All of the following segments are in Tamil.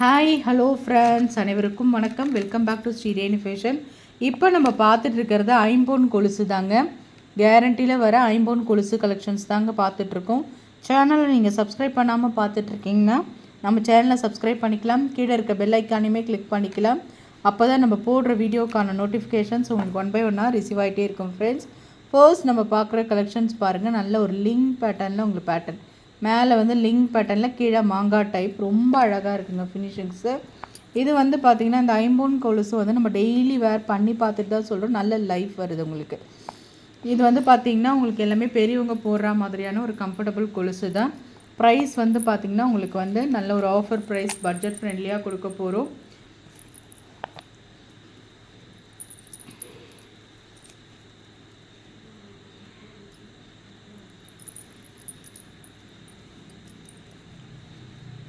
ஹாய் ஹலோ ஃப்ரெண்ட்ஸ் அனைவருக்கும் வணக்கம். Welcome back to Sreereni fashion இப்போ நம்ம பார்த்துட்டு இருக்கிறது ஐம்பொன் கொலுசு தாங்க. கேரண்டியில் வர ஐம்பொன் கொலுசு கலெக்ஷன்ஸ் தாங்க பார்த்துட்ருக்கோம் சேனலை நீங்கள் சப்ஸ்கிரைப் பண்ணாமல் பார்த்துட்ருக்கீங்கன்னா நம்ம சேனலை சப்ஸ்கிரைப் பண்ணிக்கலாம். கீழே இருக்க பெல் ஐக்கானையுமே கிளிக் பண்ணிக்கலாம். அப்போ தான் நம்ம போடுற வீடியோக்கான நோட்டிஃபிகேஷன்ஸ் உங்களுக்கு ஒன் பை ஒன்னாக ரிசீவ் ஆகிட்டே இருக்கும் ஃப்ரெண்ட்ஸ் ஃபர்ஸ்ட் நம்ம பார்க்குற கலெக்ஷன்ஸ் பாருங்கள் நல்ல ஒரு லிங்க் பேட்டர்னில் உங்களுக்கு பேட்டர்ன் மேலே வந்து லிங்க் பேட்டர்னில் கீழே மாங்காய் டைப் ரொம்ப அழகாக இருக்குங்க ஃபினிஷிங்ஸு இது வந்து பார்த்திங்கன்னா இந்த ஐம்பூன் கொலுசு வந்து நம்ம டெய்லி வேர் பண்ணி பார்த்துட்டு தான் சொல்கிறோம் நல்ல லைஃப் வருது உங்களுக்கு. இது வந்து பார்த்திங்கன்னா உங்களுக்கு எல்லாமே பெரியவங்க போடுற மாதிரியான ஒரு கம்ஃபர்டபுள் கொலுசு தான். ப்ரைஸ் வந்து பார்த்திங்கன்னா உங்களுக்கு வந்து நல்ல ஒரு ஆஃபர் ப்ரைஸ் பட்ஜெட் ஃப்ரெண்ட்லியாக கொடுக்க போகிறோம்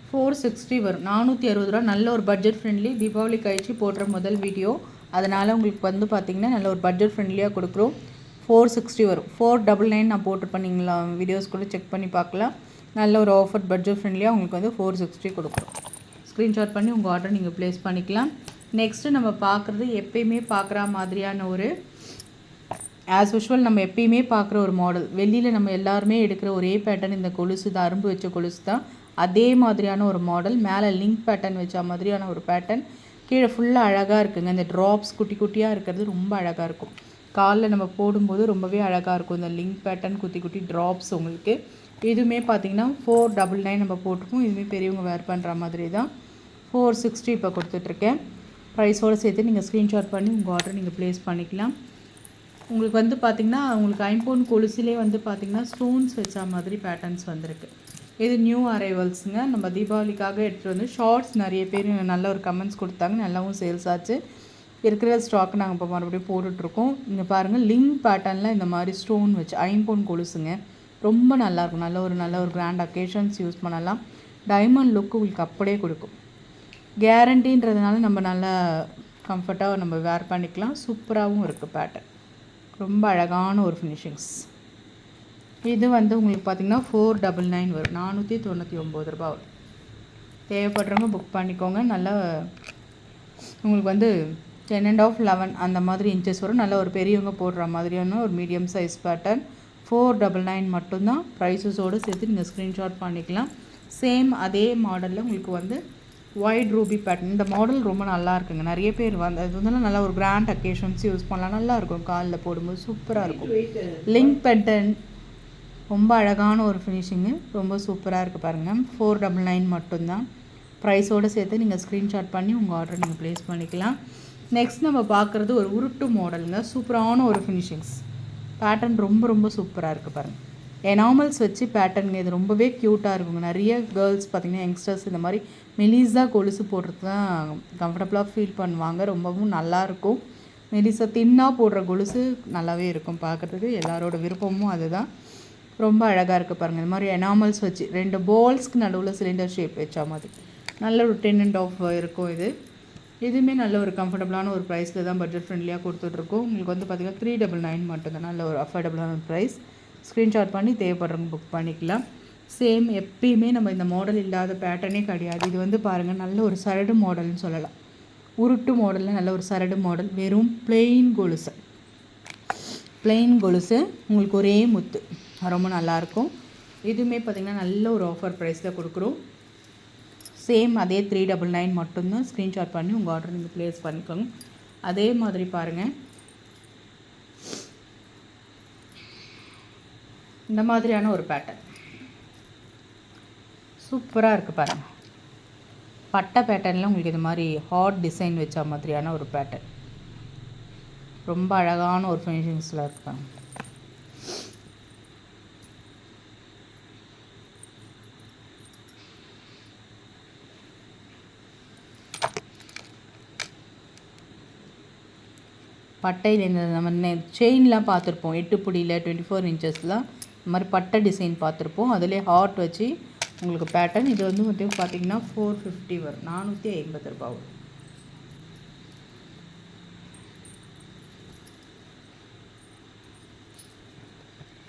ஃபோர் சிக்ஸ்டி வரும். நானூற்றி அறுபது ரூபா. நல்ல ஒரு பட்ஜெட் ஃப்ரெண்ட்லி தீபாவளி கழிச்சு போடுற முதல் வீடியோ அதனால் உங்களுக்கு வந்து பார்த்திங்கன்னா நல்ல ஒரு பட்ஜெட் ஃப்ரெண்ட்லியாக கொடுக்குறோம். ஃபோர் சிக்ஸ்டி வரும். ஃபோர் டபுள் நைன் நான் போட்டிருப்பேன். நீங்களா வீடியோஸ் கூட செக் பண்ணி பார்க்கலாம். நல்ல ஒரு ஆஃபர் பட்ஜெட் ஃப்ரெண்ட்லியாக உங்களுக்கு வந்து ஃபோர் சிக்ஸ்டி கொடுக்குறோம். ஸ்க்ரீன்ஷாட் பண்ணி உங்கள் ஆர்டர் நீங்கள் ப்ளேஸ் பண்ணிக்கலாம். நெக்ஸ்ட்டு நம்ம பார்க்குறது எப்பயுமே பார்க்குற மாதிரியான ஒரு ஆஸ் யூஷுவல் நம்ம எப்பயுமே பார்க்குற ஒரு மாடல் வெளியில் நம்ம எல்லாருமே எடுக்கிற ஒரே பேட்டர்ன் இந்த கொலுசு தான் அரும்பு வச்ச கொலுசு தான். அதே மாதிரியான ஒரு மாடல் மேலே லிங்க் பேட்டர்ன் வச்ச மாதிரியான ஒரு பேட்டர்ன் கீழே ஃபுல்லாக அழகாக இருக்குங்க. இந்த ட்ராப்ஸ் குட்டி குட்டியாக இருக்கிறது ரொம்ப அழகாக இருக்கும். காலில் நம்ம போடும்போது ரொம்பவே அழகாக இருக்கும். இந்த லிங்க் பேட்டர்ன் குட்டி குட்டி ட்ராப்ஸ் உங்களுக்கு. இதுவுமே பார்த்தீங்கன்னா ஃபோர் டபுள் நைன் நம்ம போட்டிருக்கோம். இதுவுமே பெரியவங்க வேர் பண்ணுற மாதிரி தான் ஃபோர் சிக்ஸ்டி இப்போ கொடுத்துட்ருக்கேன். ப்ரைஸோடு சேர்த்து நீங்கள் ஸ்க்ரீன்ஷாட் பண்ணி உங்கள் ஆர்டர் நீங்கள் ப்ளேஸ் பண்ணிக்கலாம். உங்களுக்கு வந்து பார்த்திங்கன்னா உங்களுக்கு ஐம்பொன் கொலுசிலே வந்து பார்த்திங்கன்னா ஸ்டோன்ஸ் வச்ச மாதிரி பேட்டர்ன்ஸ் வந்திருக்கு. இது நியூ அரைவல்ஸுங்க நம்ம தீபாவளிக்காக எடுத்துகிட்டு வந்து ஷார்ட்ஸ் நிறைய பேர் நல்ல ஒரு கமெண்ட்ஸ் கொடுத்தாங்க. நல்லாவும் சேல்ஸ் ஆச்சு. இருக்கிற ஸ்டாக் நாங்கள் இப்போ மறுபடியும் போட்டுட்ருக்கோம். இங்கே பாருங்கள் லிங்க் பேட்டர்னில் இந்த மாதிரி ஸ்டோன் வச்சு ஐம்பொன் கொலுசுங்க. ரொம்ப நல்லாயிருக்கும். நல்ல ஒரு நல்ல ஒரு கிராண்ட் அக்கேஷன்ஸ் யூஸ் பண்ணலாம். டைமண்ட் லுக் உங்களுக்கு அப்படியே கொடுக்கும். கேரண்டின்றதுனால நம்ம நல்லா கம்ஃபர்ட்டாக நம்ம வேர் பண்ணிக்கலாம். சூப்பராகவும் இருக்குது பேட்டர்ன் ரொம்ப அழகான ஒரு ஃபினிஷிங்ஸ் இது வந்து உங்களுக்கு பார்த்திங்கன்னா ஃபோர் டபுள் நைன் வரும். நானூற்றி தொண்ணூற்றி ஒம்பது ரூபா வரும். தேவைப்படுறவங்க புக் பண்ணிக்கோங்க. நல்லா உங்களுக்கு வந்து டென் அண்ட் ஆஃப் லெவன் அந்த மாதிரி இன்ச்சஸ் வரும். நல்ல ஒரு பெரியவங்க போடுற மாதிரியான ஒரு medium size pattern four double nine மட்டும்தான். ப்ரைஸஸோடு சேர்த்து நீங்கள் ஸ்க்ரீன்ஷாட் பண்ணிக்கலாம். சேம் அதே மாடலில் உங்களுக்கு வந்து ஒயிட் ரூபி பேட்டர்ன் இந்த மாடல் ரொம்ப நல்லா இருக்குங்க. நிறைய பேர் வந்து அது வந்து நல்லா ஒரு கிராண்ட் அக்கேஷன்ஸ் யூஸ் பண்ணலாம். நல்லா இருக்கும். காலில் போடும்போது சூப்பராக இருக்கும். லிங்க் பேட்டர்ன் ரொம்ப அழகான ஒரு ஃபினிஷிங்கு ரொம்ப சூப்பராக இருக்குது பாருங்கள் ஃபோர் டபுள் நைன் மட்டும்தான். ப்ரைஸோடு சேர்த்து நீங்கள் ஸ்க்ரீன்ஷாட் பண்ணி உங்கள் ஆர்டர் நீங்கள் ப்ளேஸ் பண்ணிக்கலாம். நெக்ஸ்ட் நம்ம பார்க்குறது ஒரு உருட்டு மாடலுங்க சூப்பரான ஒரு ஃபினிஷிங்ஸ் பேட்டர்ன் ரொம்ப ரொம்ப சூப்பராக இருக்குது பாருங்கள் எனாமல்ஸ் வச்சு பேட்டர்னுங்க இது ரொம்பவே க்யூட்டாக இருக்குங்க. நிறைய கேர்ள்ஸ் பார்த்திங்கன்னா யங்ஸ்டர்ஸ் இந்த மாதிரி மெலிஸாக கொலுசு போடுறது தான் கம்ஃபர்டபுளாக ஃபீல் பண்ணுவாங்க. ரொம்பவும் நல்லாயிருக்கும் மெலிசாக தின்னாக போடுற கொலுசு நல்லாவே இருக்கும் பார்க்குறதுக்கு. எல்லாரோட விருப்பமும் அதுதான். ரொம்ப அழகாக இருக்குது பாருங்கள் இந்த மாதிரி எனாமல்ஸ் வச்சு ரெண்டு பால்ஸ்க்கு நடுவில் சிலிண்டர் ஷேப் வச்சா மாதிரி. நல்ல ஒரு டென் அண்ட் ஆஃப் இருக்கும் இது. இதுவுமே நல்ல ஒரு கம்ஃபர்டபுளான ஒரு ப்ரைஸில் தான் பட்ஜெட் ஃப்ரெண்ட்லியாக கொடுத்துட்ருக்கோம். உங்களுக்கு வந்து பார்த்திங்கன்னா த்ரீ டபுள் நைன் மட்டும்தான் நல்ல ஒரு அஃபோர்டபுளான ப்ரைஸ் ஸ்க்ரீன்ஷாட் பண்ணி தேவைப்படுறவங்க புக் பண்ணிக்கலாம். சேம் எப்பயுமே நம்ம இந்த மாடல் இல்லாத பேட்டர்னே கிடையாது. இது வந்து பாருங்கள் நல்ல ஒரு சரடு மாடல்னு சொல்லலாம். உருட்டு மாடலில் நல்ல ஒரு சரடு மாடல் வெறும் பிளெயின் கொலுசு. பிளெயின் கொலுசு. உங்களுக்கு ஒரே முத்து. ரொம்ப நல்லாயிருக்கும். இதுவுமே பார்த்திங்கன்னா நல்ல ஒரு ஆஃபர் ப்ரைஸில் கொடுக்குறோம். சேம் அதே த்ரீ டபுள் நைன் மட்டும்தான் ஸ்க்ரீன்ஷாட் பண்ணி உங்கள் ஆர்டர் நீங்கள் ப்ளேஸ் பண்ணிக்கோங்க. அதே மாதிரி பாருங்கள் இந்த மாதிரியான ஒரு பேட்டர்ன் சூப்பராக இருக்குது பாருங்கள் பட்டை பேட்டர்னில் உங்களுக்கு இது மாதிரி ஹாட் டிசைன் வச்ச மாதிரியான ஒரு பேட்டர்ன் ரொம்ப அழகான ஒரு ஃபினிஷிங்ஸில் இருக்காங்க பட்டையில் என்ன நம்ம செயின்லாம் பார்த்துருப்போம். எட்டு புடியில் டுவெண்ட்டி ஃபோர் இன்ச்சஸ்லாம் இந்த மாதிரி பட்டை டிசைன் பார்த்துருப்போம். அதிலே ஹார்ட் வச்சு உங்களுக்கு பேட்டர்ன் இது வந்து மட்டும் பார்த்தீங்கன்னா ஃபோர் ஃபிஃப்டி வரும். நானூற்றி ஐம்பது ரூபா வரும்.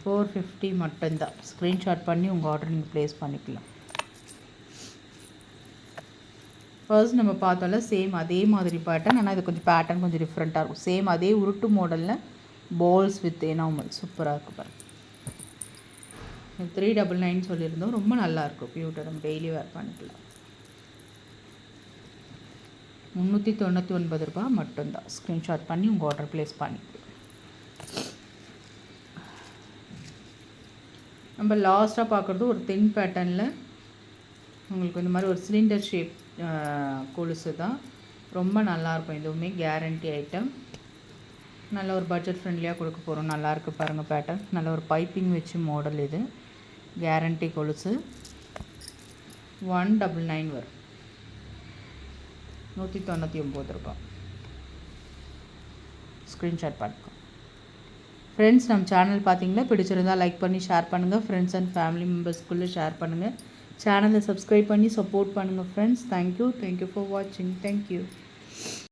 ஃபோர் ஃபிஃப்டி மட்டும்தான். ஸ்க்ரீன்ஷாட் பண்ணி உங்கள் ஆர்டர் நீங்கள் ப்ளேஸ் பண்ணிக்கலாம். ஃபர்ஸ்ட் நம்ம பார்த்தோம்ல சேம் அதே மாதிரி பேட்டர்ன் ஆனால் இது கொஞ்சம் பேட்டர்ன் கொஞ்சம் டிஃப்ரெண்ட்டாக இருக்கும். சேம் அதே உருட்டு மாடலில் பால்ஸ் வித் எனாமல் சூப்பராக இருக்கும் பாருங்கள் த்ரீ டபுள் நைன் சொல்லியிருந்தோம். ரொம்ப நல்லாயிருக்கும் பியூட்டர் நம்ம டெய்லி வேர் பண்ணிக்கலாம். முந்நூற்றி தொண்ணூற்றி ஒன்பது ரூபா மட்டும்தான். ஸ்க்ரீன்ஷாட் பண்ணி உங்கள் ஆர்டர் ப்ளேஸ் பண்ணிக்கலாம் நம்ம லாஸ்ட்டாக பார்க்குறது ஒரு தென் பேட்டர்னில் உங்களுக்கு இந்த மாதிரி ஒரு சிலிண்டர் ஷேப் கொலுசு தான். ரொம்ப நல்லாயிருக்கும். இதுவுமே கேரண்டி ஐட்டம் நல்ல ஒரு பட்ஜெட் ஃப்ரெண்ட்லியாக கொடுக்க போகிறோம் நல்லாயிருக்கு பாருங்கள் பேட்டர்ன் நல்ல ஒரு பைப்பிங் வச்சு மாடல் இது. கேரண்டி கொலுசு. ஒன் டபுள் நைன் வரும். நூற்றி தொண்ணூற்றி ஒம்பது ரூபாய். ஸ்க்ரீன்ஷாட் பண்ணிக்கோ ஃப்ரெண்ட்ஸ் நம்ம சேனல் பார்த்தீங்கன்னா பிடிச்சிருந்தா லைக் பண்ணி ஷேர் பண்ணுங்கள் ஃப்ரெண்ட்ஸ் அண்ட் ஃபேமிலி மெம்பர்ஸ்க்குள்ளே ஷேர் பண்ணுங்கள் சேனலை சப்ஸ்கிரைப் பண்ணி சப்போர்ட் பண்ணுங்கள் friends thank you thank you for வாட்சிங் தேங்க்யூ